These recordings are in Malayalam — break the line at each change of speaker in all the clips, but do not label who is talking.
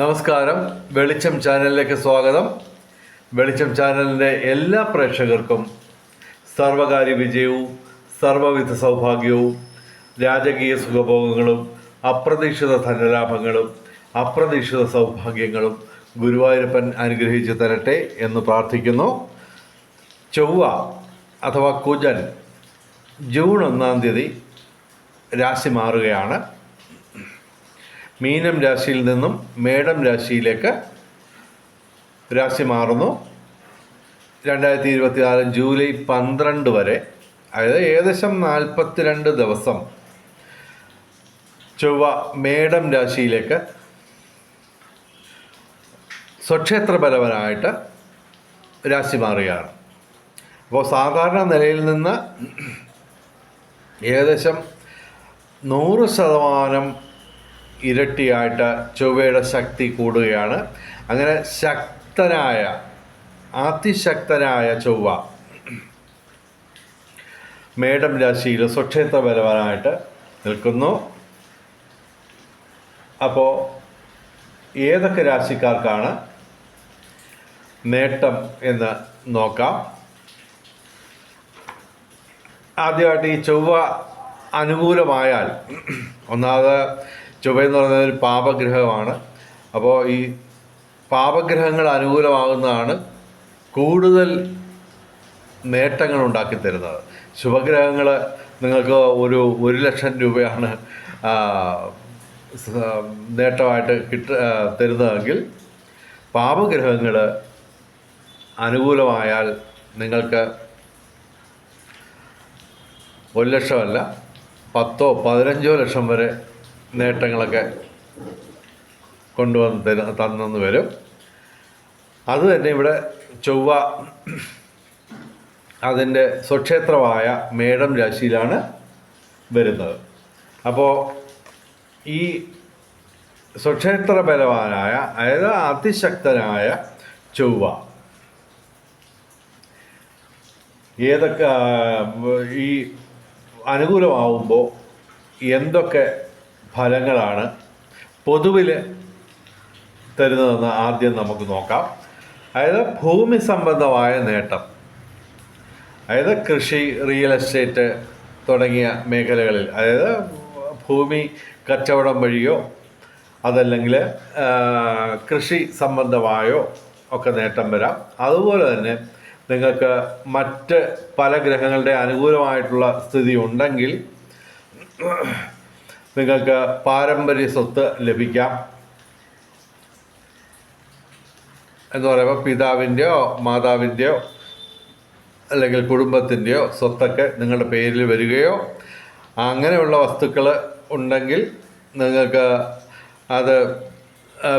നമസ്കാരം. വെളിച്ചം ചാനലിലേക്ക് സ്വാഗതം. വെളിച്ചം ചാനലിന്റെ എല്ലാ പ്രേക്ഷകർക്കും സർവകാര്യ വിജയവും സർവവിധ സൗഭാഗ്യവും രാജകീയ സുഖഭോഗങ്ങളും അപ്രതീക്ഷിത ധനലാഭങ്ങളും അപ്രതീക്ഷിത സൗഭാഗ്യങ്ങളും ഗുരുവായൂരപ്പൻ അനുഗ്രഹിച്ചു തരട്ടെ എന്ന് പ്രാർത്ഥിക്കുന്നു. ചൊവ്വ അഥവാ കുജൻ ജൂൺ ഒന്നാം തീയതി രാശി മാറുകയാണ്. മീനം രാശിയിൽ നിന്നും മേടം രാശിയിലേക്ക് രാശി മാറുന്നു. രണ്ടായിരത്തി ഇരുപത്തി നാല് ജൂലൈ പന്ത്രണ്ട് വരെ അതായത് ഏകദേശം നാൽപ്പത്തിരണ്ട് ദിവസം ചൊവ്വ മേടം രാശിയിലേക്ക് സ്വക്ഷേത്രപരവനായിട്ട് രാശി മാറുകയാണ്. അപ്പോൾ സാധാരണ നിലയിൽ നിന്ന് ഏകദേശം നൂറ് ശതമാനം ഇരട്ടിയായിട്ട് ചൊവ്വയുടെ ശക്തി കൂടുകയാണ്. അങ്ങനെ ശക്തനായ അതിശക്തനായ ചൊവ്വ മേടം രാശിയിൽ സ്വക്ഷേത്ര ബലവാനായിട്ട് നിൽക്കുന്നു. അപ്പോൾ ഏതൊക്കെ രാശിക്കാർക്കാണ് നേട്ടം എന്ന് നോക്കാം. ആദ്യമായിട്ട് ഈ ചൊവ്വ അനുകൂലമായാൽ ഒന്നാമത് ചൊവ്വ എന്ന് പറയുന്നത് ഒരു പാപഗ്രഹമാണ്. അപ്പോൾ ഈ പാപഗ്രഹങ്ങൾ അനുകൂലമാകുന്നതാണ് കൂടുതൽ നേട്ടങ്ങൾ ഉണ്ടാക്കി തരുന്നത്. ശുഭഗ്രഹങ്ങൾ നിങ്ങൾക്ക് ഒരു ഒരു ലക്ഷം രൂപയാണ് നേട്ടമായിട്ട് കിട്ട തരുന്നതെങ്കിൽ പാപഗ്രഹങ്ങൾ അനുകൂലമായാൽ നിങ്ങൾക്ക് ഒരു ലക്ഷമല്ല പത്തോ പതിനഞ്ചോ ലക്ഷം വരെ നേട്ടങ്ങളൊക്കെ കൊണ്ടുവന്ന് തര തന്നെന്ന് വരും. അത് തന്നെ ഇവിടെ ചൊവ്വ അതിന്റെ സ്വക്ഷേത്രമായ മേടം രാശിയിലാണ് വരുന്നത്. അപ്പോൾ ഈ സ്വക്ഷേത്ര ബലവാനായ അതായത് അതിശക്തനായ ചൊവ്വ ഏതൊക്കെ ഈ അനുകൂലമാവുമ്പോൾ എന്തൊക്കെ ഫലങ്ങളാണ് പൊതുവിൽ തരുന്നതെന്ന് ആദ്യം നമുക്ക് നോക്കാം. അതായത് ഭൂമി സംബന്ധമായ നേട്ടം. അതായത് കൃഷി റിയൽ എസ്റ്റേറ്റ് തുടങ്ങിയ മേഖലകളിൽ അതായത് ഭൂമി കച്ചവടം വഴിയോ അതല്ലെങ്കിൽ കൃഷി സംബന്ധമായോ ഒക്കെ നേട്ടം വരാം. അതുപോലെ തന്നെ നിങ്ങൾക്ക് മറ്റ് പല ഗ്രഹങ്ങളുടെ അനുകൂലമായിട്ടുള്ള സ്ഥിതി ഉണ്ടെങ്കിൽ നിങ്ങൾക്ക് പാരമ്പര്യ സ്വത്ത് ലഭിക്കാം. എന്ന് പറയുമ്പോൾ പിതാവിന്റെയോ മാതാവിന്റെയോ അല്ലെങ്കിൽ കുടുംബത്തിന്റെയോ സ്വത്തൊക്കെ നിങ്ങളുടെ പേരിൽ വരികയോ അങ്ങനെയുള്ള വസ്തുക്കൾ ഉണ്ടെങ്കിൽ നിങ്ങൾക്ക് അത്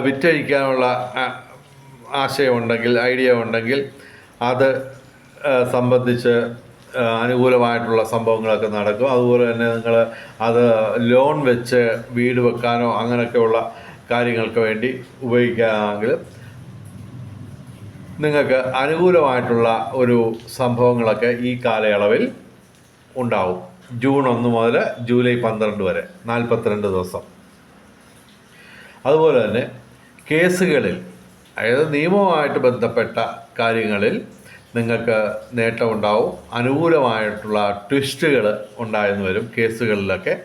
വിറ്റഴിക്കാനുള്ള ആശയമുണ്ടെങ്കിൽ ഐഡിയ ഉണ്ടെങ്കിൽ അത് സംബന്ധിച്ച് അനുകൂലമായിട്ടുള്ള സംഭവങ്ങളൊക്കെ നടക്കും. അതുപോലെ തന്നെ നിങ്ങൾ അത് ലോൺ വെച്ച് വീട് വെക്കാനോ അങ്ങനെയൊക്കെയുള്ള കാര്യങ്ങൾക്ക് വേണ്ടി ഉപയോഗിക്കുകയാണെങ്കിൽ നിങ്ങൾക്ക് അനുകൂലമായിട്ടുള്ള ഒരു സംഭവങ്ങളൊക്കെ ഈ കാലയളവിൽ ഉണ്ടാവും. ജൂൺ ഒന്ന് മുതൽ ജൂലൈ പന്ത്രണ്ട് വരെ നാൽപ്പത്തിരണ്ട് ദിവസം. അതുപോലെ തന്നെ കേസുകളിൽ അതായത് നിയമവുമായിട്ട് ബന്ധപ്പെട്ട കാര്യങ്ങളിൽ നിങ്ങൾക്ക് നേട്ടമുണ്ടാവും അനുകൂലമായിട്ടുള്ള ട്വിസ്റ്റുകൾ ഉണ്ടായെന്ന് വരും കേസുകളിലൊക്കെ.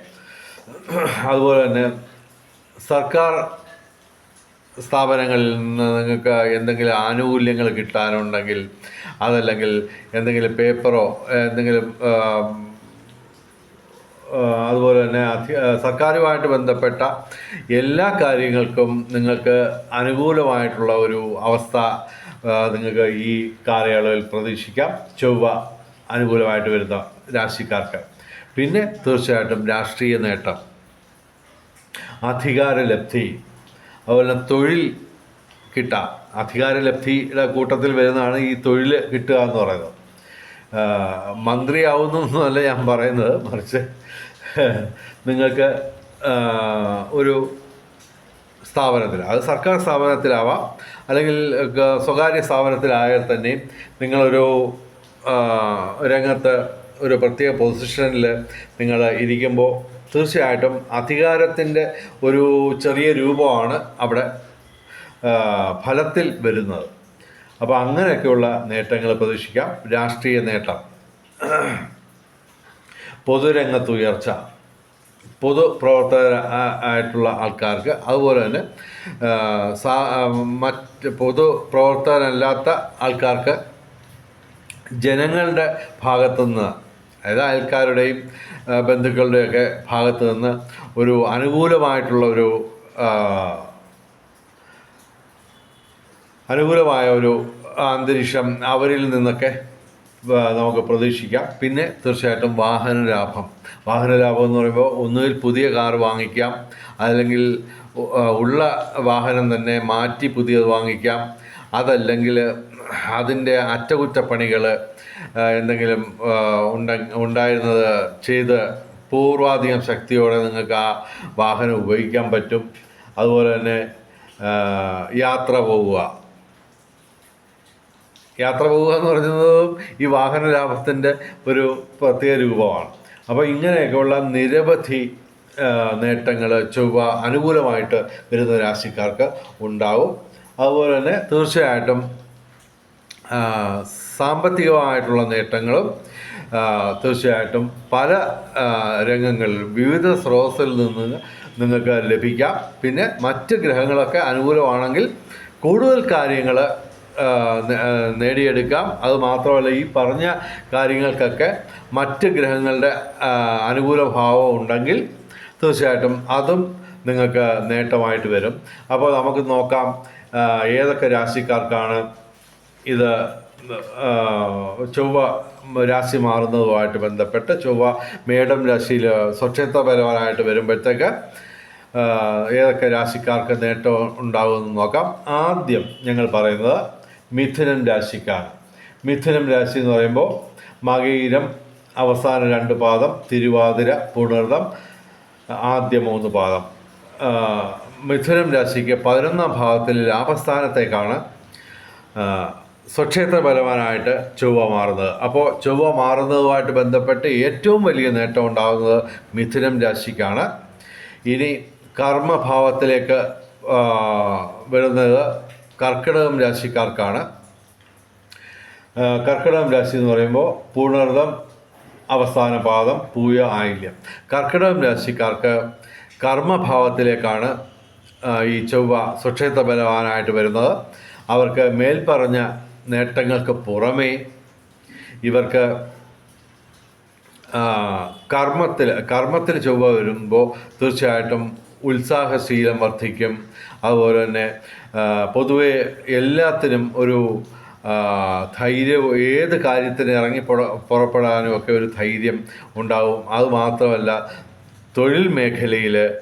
അതുപോലെ തന്നെ സർക്കാർ സ്ഥാപനങ്ങളിൽ നിന്ന് നിങ്ങൾക്ക് എന്തെങ്കിലും ആനുകൂല്യങ്ങൾ കിട്ടാനുണ്ടെങ്കിൽ അതല്ലെങ്കിൽ എന്തെങ്കിലും പേപ്പറോ എന്തെങ്കിലും അതുപോലെ തന്നെ സർക്കാരുമായിട്ട് ബന്ധപ്പെട്ട എല്ലാ കാര്യങ്ങൾക്കും നിങ്ങൾക്ക് അനുകൂലമായിട്ടുള്ള ഒരു അവസ്ഥ നിങ്ങൾക്ക് ഈ കാലയളവിൽ പ്രതീക്ഷിക്കാം. ചൊവ്വ അനുകൂലമായിട്ട് വരുന്ന രാശിക്കാർക്ക്. പിന്നെ തീർച്ചയായിട്ടും രാഷ്ട്രീയ നേട്ടം. അധികാരലബ്ധി. അതുപോലെ തൊഴിൽ കിട്ടാം. അധികാരലബ്ധിയുടെ കൂട്ടത്തിൽ വരുന്നതാണ് ഈ തൊഴിൽ കിട്ടുക എന്ന് പറയുന്നത്. മന്ത്രിയാവുന്നൊന്നുമല്ല ഞാൻ പറയുന്നത്. മറിച്ച് നിങ്ങൾക്ക് ഒരു സ്ഥാപനത്തിൽ. അത് സർക്കാർ സ്ഥാപനത്തിലാവാം. അല്ലെങ്കിൽ സ്വകാര്യ സ്ഥാപനത്തിലായാൽ തന്നെ നിങ്ങളൊരു രംഗത്ത് ഒരു പ്രത്യേക പൊസിഷനിൽ നിങ്ങൾ ഇരിക്കുമ്പോൾ തീർച്ചയായിട്ടും അധികാരത്തിന്റെ ഒരു ചെറിയ രൂപമാണ് അവിടെ ഫലത്തിൽ വരുന്നത്. അപ്പോൾ അങ്ങനെയൊക്കെയുള്ള നേട്ടങ്ങൾ പ്രതീക്ഷിക്കാം. രാഷ്ട്രീയ നേട്ടം. പൊതുരംഗത്ത് ഉയർച്ച. പൊതു പ്രവർത്തകർ ആയിട്ടുള്ള ആൾക്കാർക്ക് അതുപോലെ തന്നെ സാ- മറ്റ് പൊതു പ്രവർത്തകരല്ലാത്ത ആൾക്കാർക്ക് ജനങ്ങളുടെ ഭാഗത്തു നിന്ന് അതായത് അയൽക്കാരുടെയും ബന്ധുക്കളുടെയൊക്കെ ഭാഗത്തു നിന്ന് ഒരു അനുകൂലമായിട്ടുള്ള ഒരു അനുകൂലമായ ഒരു അന്തരീക്ഷം അവരിൽ നിന്നൊക്കെ നമുക്ക് പ്രതീക്ഷിക്കാം. പിന്നെ തീർച്ചയായിട്ടും വാഹന ലാഭം. വാഹന ലാഭം എന്ന് പറയുമ്പോൾ ഒന്നുകിൽ പുതിയ കാർ വാങ്ങിക്കാം അല്ലെങ്കിൽ ഉള്ള വാഹനം തന്നെ മാറ്റി പുതിയത് വാങ്ങിക്കാം. അതല്ലെങ്കിൽ അതിന്റെ അറ്റകുറ്റപ്പണികൾ എന്തെങ്കിലും ഉണ്ട ഉണ്ടായിരുന്നത് ചെയ്ത് പൂർവാധികം ശക്തിയോടെ നിങ്ങൾക്ക് ആ വാഹനം ഉപയോഗിക്കാൻ പറ്റും. അതുപോലെ തന്നെ യാത്ര പോവുക. യാത്ര പോവുക എന്ന് പറയുന്നതും ഈ വാഹന ലാഭത്തിന്റെ ഒരു പ്രത്യേക രൂപമാണ്. അപ്പോൾ ഇങ്ങനെയൊക്കെയുള്ള നിരവധി നേട്ടങ്ങൾ ചൊവ്വ അനുകൂലമായിട്ട് വരുന്ന രാശിക്കാർക്ക് ഉണ്ടാവും. അതുപോലെ തന്നെ തീർച്ചയായിട്ടും സാമ്പത്തികമായിട്ടുള്ള നേട്ടങ്ങളും തീർച്ചയായിട്ടും പല രംഗങ്ങളിൽ വിവിധ സ്രോതസ്സിൽ നിന്ന് നിങ്ങൾക്ക് ലഭിക്കാം. പിന്നെ മറ്റ് ഗ്രഹങ്ങളൊക്കെ അനുകൂലമാണെങ്കിൽ കൂടുതൽ കാര്യങ്ങൾ നേടിയെടുക്കാം. അത് മാത്രമല്ല ഈ പറഞ്ഞ കാര്യങ്ങൾക്കൊക്കെ മറ്റ് ഗ്രഹങ്ങളുടെ അനുകൂല ഭാവം ഉണ്ടെങ്കിൽ തീർച്ചയായിട്ടും അതും നിങ്ങൾക്ക് നേട്ടമായിട്ട് വരും. അപ്പോൾ നമുക്ക് നോക്കാം ഏതൊക്കെ രാശിക്കാർക്കാണ് ഇത് ചൊവ്വ രാശി മാറുന്നതുമായിട്ട് ബന്ധപ്പെട്ട് ചൊവ്വ മേടം രാശിയിൽ സ്വക്ഷേത്രപരമായിട്ട് വരുമ്പോഴത്തേക്ക് ഏതൊക്കെ രാശിക്കാർക്ക് നേട്ടം ഉണ്ടാകുമെന്ന് നോക്കാം. ആദ്യം ഞങ്ങൾ പറയുന്നത് മിഥുനം രാശിക്കാണ്. മിഥുനം രാശി എന്ന് പറയുമ്പോൾ മകയിരം അവസാന രണ്ട് പാദം തിരുവാതിര പുണർദം ആദ്യ മൂന്ന് പാദം. മിഥുനം രാശിക്ക് പതിനൊന്നാം ഭാഗത്തിൽ ലാഭസ്ഥാനത്തേക്കാണ് സ്വക്ഷേത്ര ബലവാനായിട്ട് ചൊവ്വ മാറുന്നത്. അപ്പോൾ ചൊവ്വ മാറുന്നതുമായിട്ട് ബന്ധപ്പെട്ട് ഏറ്റവും വലിയ നേട്ടം ഉണ്ടാകുന്നത് മിഥുനം രാശിക്കാണ്. ഇനി കർമ്മഭാവത്തിലേക്ക് വരുന്നത് കർക്കിടകം രാശിക്കാർക്കാണ്. കർക്കിടകം രാശി എന്ന് പറയുമ്പോൾ പൂർണർദ്ധം അവസാന പാദം പൂയ ആയില്യം. കർക്കിടകം രാശിക്കാർക്ക് കർമ്മഭാവത്തിലേക്കാണ് ഈ ചൊവ്വ സുക്ഷേത്ര ബലവാനായിട്ട് വരുന്നത്. അവർക്ക് മേൽപ്പറഞ്ഞ നേട്ടങ്ങൾക്ക് പുറമേ ഇവർക്ക് കർമ്മത്തിൽ കർമ്മത്തിൽ ചൊവ്വ വരുമ്പോൾ തീർച്ചയായിട്ടും ഉത്സാഹശീലം വർദ്ധിക്കും. അതുപോലെ തന്നെ പൊതുവെ എല്ലാത്തിനും ഒരു ധൈര്യം ധൈര്യവും ഏത് കാര്യത്തിന് ഇറങ്ങി പുറ- പുറപ്പെടാനും ഒക്കെ ഒരു ധൈര്യം ഉണ്ടാവും. അതുമാത്രമല്ല തൊഴിൽ മേഖലയിൽ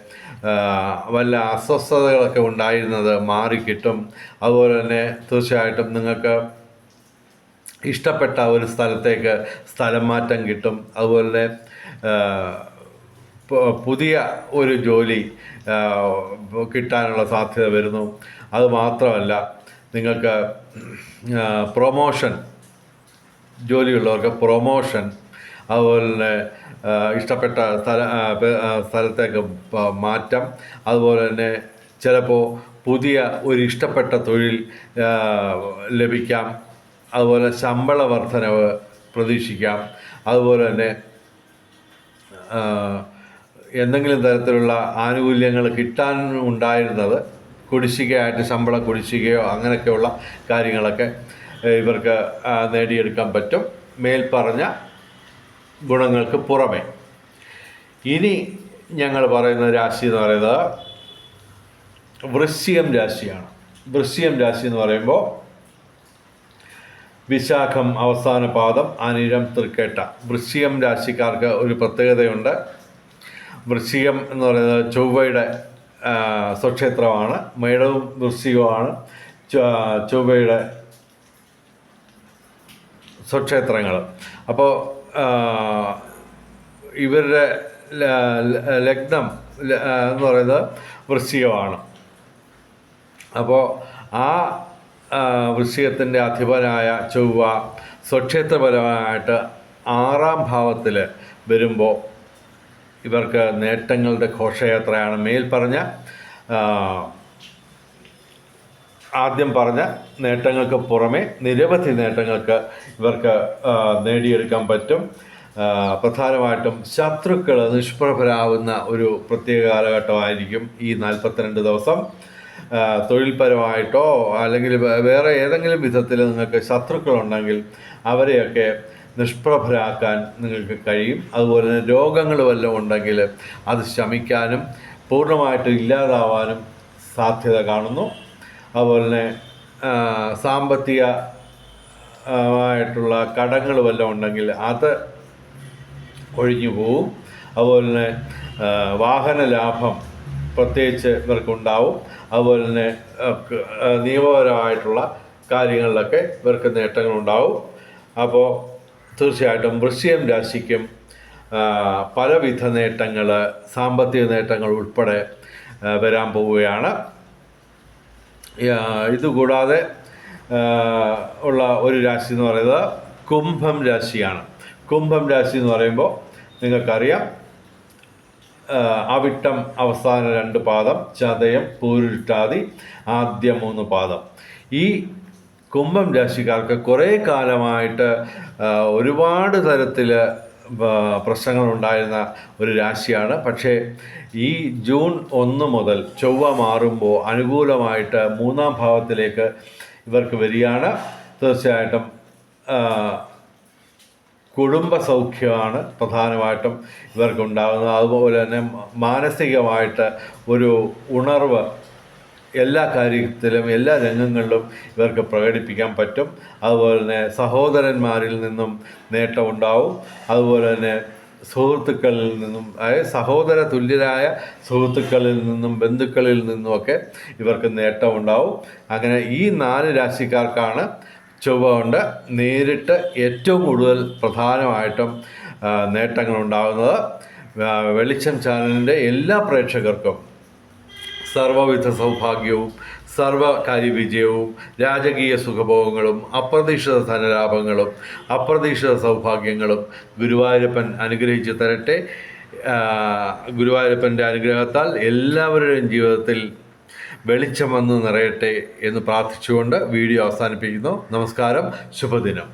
വല്ല അസ്വസ്ഥതകളൊക്കെ ഉണ്ടായിരുന്നത് മാറിക്കിട്ടും. അതുപോലെ തന്നെ തീർച്ചയായിട്ടും നിങ്ങൾക്ക് ഇഷ്ടപ്പെട്ട ഒരു സ്ഥലത്തേക്ക് സ്ഥലം മാറ്റം കിട്ടും. അതുപോലെ പുതിയ ഒരു ജോലി കിട്ടാനുള്ള സാധ്യത വരുന്നു. അത് മാത്രമല്ല നിങ്ങൾക്ക് പ്രൊമോഷൻ ജോലിയുള്ളവർക്ക് പ്രൊമോഷൻ അതുപോലെ തന്നെ ഇഷ്ടപ്പെട്ട സ്ഥല സ്ഥലത്തേക്ക് മാറ്റം അതുപോലെ തന്നെ ചിലപ്പോൾ പുതിയ ഒരു ഇഷ്ടപ്പെട്ട തൊഴിൽ ലഭിക്കാം. അതുപോലെ ശമ്പള വർധനവ് പ്രതീക്ഷിക്കാം. അതുപോലെ തന്നെ എന്തെങ്കിലും തരത്തിലുള്ള ആനുകൂല്യങ്ങൾ കിട്ടാൻ ഉണ്ടായിരുന്നത് കുടിശ്ശികയായിട്ട് ശമ്പള കുടിശ്ശികയോ അങ്ങനെയൊക്കെയുള്ള കാര്യങ്ങളൊക്കെ ഇവർക്ക് നേടിയെടുക്കാൻ പറ്റും. മേൽപ്പറഞ്ഞ ഗുണങ്ങൾക്ക് പുറമെ. ഇനി ഞങ്ങൾ പറയുന്ന രാശി എന്ന് പറയുന്നത് വൃശ്ചികം രാശിയാണ്. വൃശ്ചികം രാശി എന്ന് പറയുമ്പോൾ വിശാഖം അവസാന പാദം അനിഴം തൃക്കേട്ട. വൃശ്ചികം രാശിക്കാർക്ക് ഒരു പ്രത്യേകതയുണ്ട്. വൃശ്ചികം എന്ന് പറയുന്നത് ചൊവ്വയുടെ സ്വക്ഷേത്രമാണ്. മേടവും വൃശ്ചികവുമാണ്. ചൊവ്വയുടെ സ്വക്ഷേത്രങ്ങൾ അപ്പോൾ ഇവരുടെ ലഗ്നം എന്ന് പറയുന്നത് വൃശ്ചികമാണ്. അപ്പോൾ ആ, വൃശ്ചികത്തിന്റെ അധിപനായ ചൊവ്വ സ്വക്ഷേത്രപരമായിട്ട് ആറാം ഭാവത്തിൽ വരുമ്പോൾ ഇവർക്ക് നേട്ടങ്ങളുടെ ഘോഷയാത്രയാണ് മേൽ പറഞ്ഞ ആദ്യം പറഞ്ഞ നേട്ടങ്ങൾക്ക് പുറമെ നിരവധി നേട്ടങ്ങൾക്ക് ഇവർക്ക് നേടിയെടുക്കാൻ പറ്റും. പ്രധാനമായിട്ടും ശത്രുക്കൾ നിഷ്പ്രഭരാകുന്ന ഒരു പ്രത്യേക കാലഘട്ടമായിരിക്കും ഈ നാൽപ്പത്തിരണ്ട് ദിവസം. തൊഴിൽപരമായിട്ടോ അല്ലെങ്കിൽ വേറെ ഏതെങ്കിലും വിധത്തിൽ നിങ്ങൾക്ക് ശത്രുക്കളുണ്ടെങ്കിൽ അവരെയൊക്കെ നിഷ്പ്രഭരാക്കാൻ നിങ്ങൾക്ക് കഴിയും. അതുപോലെ തന്നെ രോഗങ്ങൾ വല്ലതും ഉണ്ടെങ്കിൽ അത് ശമിക്കാനും പൂർണമായിട്ട് ഇല്ലാതാവാനും സാധ്യത കാണുന്നു. അതുപോലെ തന്നെ സാമ്പത്തിക ആയിട്ടുള്ള കടങ്ങൾ വല്ലതും ഉണ്ടെങ്കിൽ അത് ഒഴിഞ്ഞു പോവും. അതുപോലെ തന്നെ വാഹന ലാഭം പ്രത്യേകിച്ച് ഇവർക്കുണ്ടാവും അതുപോലെ തന്നെ നിയമപരമായിട്ടുള്ള കാര്യങ്ങളിലൊക്കെ ഇവർക്ക് നേട്ടങ്ങളുണ്ടാവും. അപ്പോൾ തീർച്ചയായിട്ടും വൃശ്ചികം രാശിക്കും പലവിധ നേട്ടങ്ങൾ സാമ്പത്തിക നേട്ടങ്ങൾ ഉൾപ്പെടെ വരാൻ പോവുകയാണ്. ഇതുകൂടാതെ ഉള്ള ഒരു രാശി എന്ന് പറയുന്നത് കുംഭം രാശിയാണ്. കുംഭം രാശി എന്ന് പറയുമ്പോൾ നിങ്ങൾക്കറിയാം അവിട്ടം അവസാന രണ്ട് പാദം ചതയം പൂരുരുട്ടാതി ആദ്യ മൂന്ന് പാദം. ഈ കുംഭം രാശിക്കാർക്ക് കുറേ കാലമായിട്ട് ഒരുപാട് തരത്തിൽ പ്രശ്നങ്ങൾ ഉണ്ടായിരുന്ന ഒരു രാശിയാണ്. പക്ഷേ ഈ ജൂൺ ഒന്ന് മുതൽ ചൊവ്വ മാറുമ്പോൾ അനുകൂലമായിട്ട് മൂന്നാം ഭാവത്തിലേക്ക് ഇവർക്ക് വരികയാണ്. തീർച്ചയായിട്ടും കുടുംബ സൗഖ്യമാണ് പ്രധാനമായിട്ടും ഇവർക്കുണ്ടാകുന്നത്. അതുപോലെ തന്നെ മാനസികമായിട്ട് ഒരു ഉണർവ് എല്ലാ കാര്യത്തിലും എല്ലാ രംഗങ്ങളിലും ഇവർക്ക് പ്രകടിപ്പിക്കാൻ പറ്റും. അതുപോലെ തന്നെ സഹോദരന്മാരിൽ നിന്നും നേട്ടമുണ്ടാവും അതുപോലെ തന്നെ സുഹൃത്തുക്കളിൽ നിന്നും അതായത് സഹോദര തുല്യരായ സുഹൃത്തുക്കളിൽ നിന്നും ബന്ധുക്കളിൽ നിന്നുമൊക്കെ ഇവർക്ക് നേട്ടമുണ്ടാവും അങ്ങനെ ഈ നാല് രാശിക്കാർക്കാണ് ചൊവ്വ കൊണ്ട് നേരിട്ട് ഏറ്റവും കൂടുതൽ പ്രധാനമായിട്ടും നേട്ടങ്ങളുണ്ടാകുന്നത് വെളിച്ചം ചാനലിന്റെ എല്ലാ പ്രേക്ഷകർക്കും സർവവിധ സൗഭാഗ്യവും സർവകാര്യ വിജയവും രാജകീയ സുഖഭോഗങ്ങളും അപ്രതീക്ഷിത ധനലാഭങ്ങളും അപ്രതീക്ഷിത സൗഭാഗ്യങ്ങളും ഗുരുവായൂരപ്പൻ അനുഗ്രഹിച്ചു തരട്ടെ. ഗുരുവായൂരപ്പന്റെ അനുഗ്രഹത്താൽ എല്ലാവരുടെയും ജീവിതത്തിൽ വെളിച്ചം വന്ന് നിറയട്ടെ എന്ന് പ്രാർത്ഥിച്ചുകൊണ്ട് വീഡിയോ അവസാനിപ്പിക്കുന്നു. നമസ്കാരം. ശുഭദിനം.